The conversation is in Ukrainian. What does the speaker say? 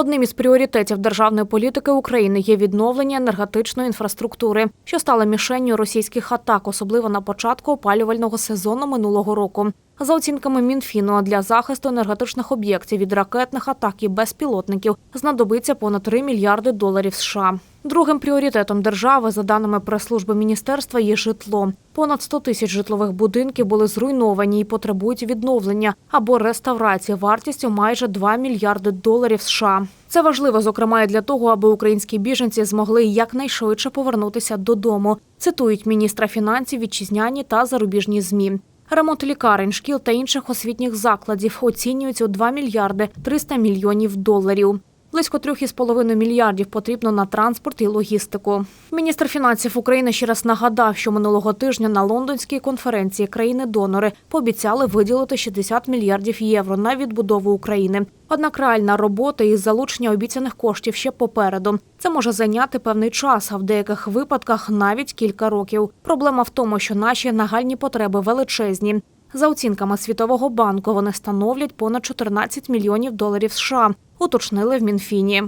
Одним із пріоритетів державної політики України є відновлення енергетичної інфраструктури, що стала мішенню російських атак, особливо на початку опалювального сезону минулого року. За оцінками Мінфіну, для захисту енергетичних об'єктів від ракетних атак і безпілотників знадобиться понад 3 мільярди доларів США. Другим пріоритетом держави, за даними прес-служби міністерства, є житло. Понад 100 тисяч житлових будинків були зруйновані і потребують відновлення або реставрації вартістю майже 2 мільярди доларів США. Це важливо, зокрема, і для того, аби українські біженці змогли якнайшвидше повернутися додому. Цитують міністра фінансів вітчизняні та зарубіжні змі. Ремонт лікарень, шкіл та інших освітніх закладів оцінюється у 2 мільярди 300 мільйонів доларів. Близько 3,5 мільярдів потрібно на транспорт і логістику. Міністр фінансів України ще раз нагадав, що минулого тижня на лондонській конференції країни-донори пообіцяли виділити 60 мільярдів євро на відбудову України. Однак реальна робота із залучення обіцяних коштів ще попереду. Це може зайняти певний час, а в деяких випадках навіть кілька років. Проблема в тому, що наші нагальні потреби величезні. За оцінками Світового банку, вони становлять понад 14 мільйонів доларів США, уточнили в Мінфіні.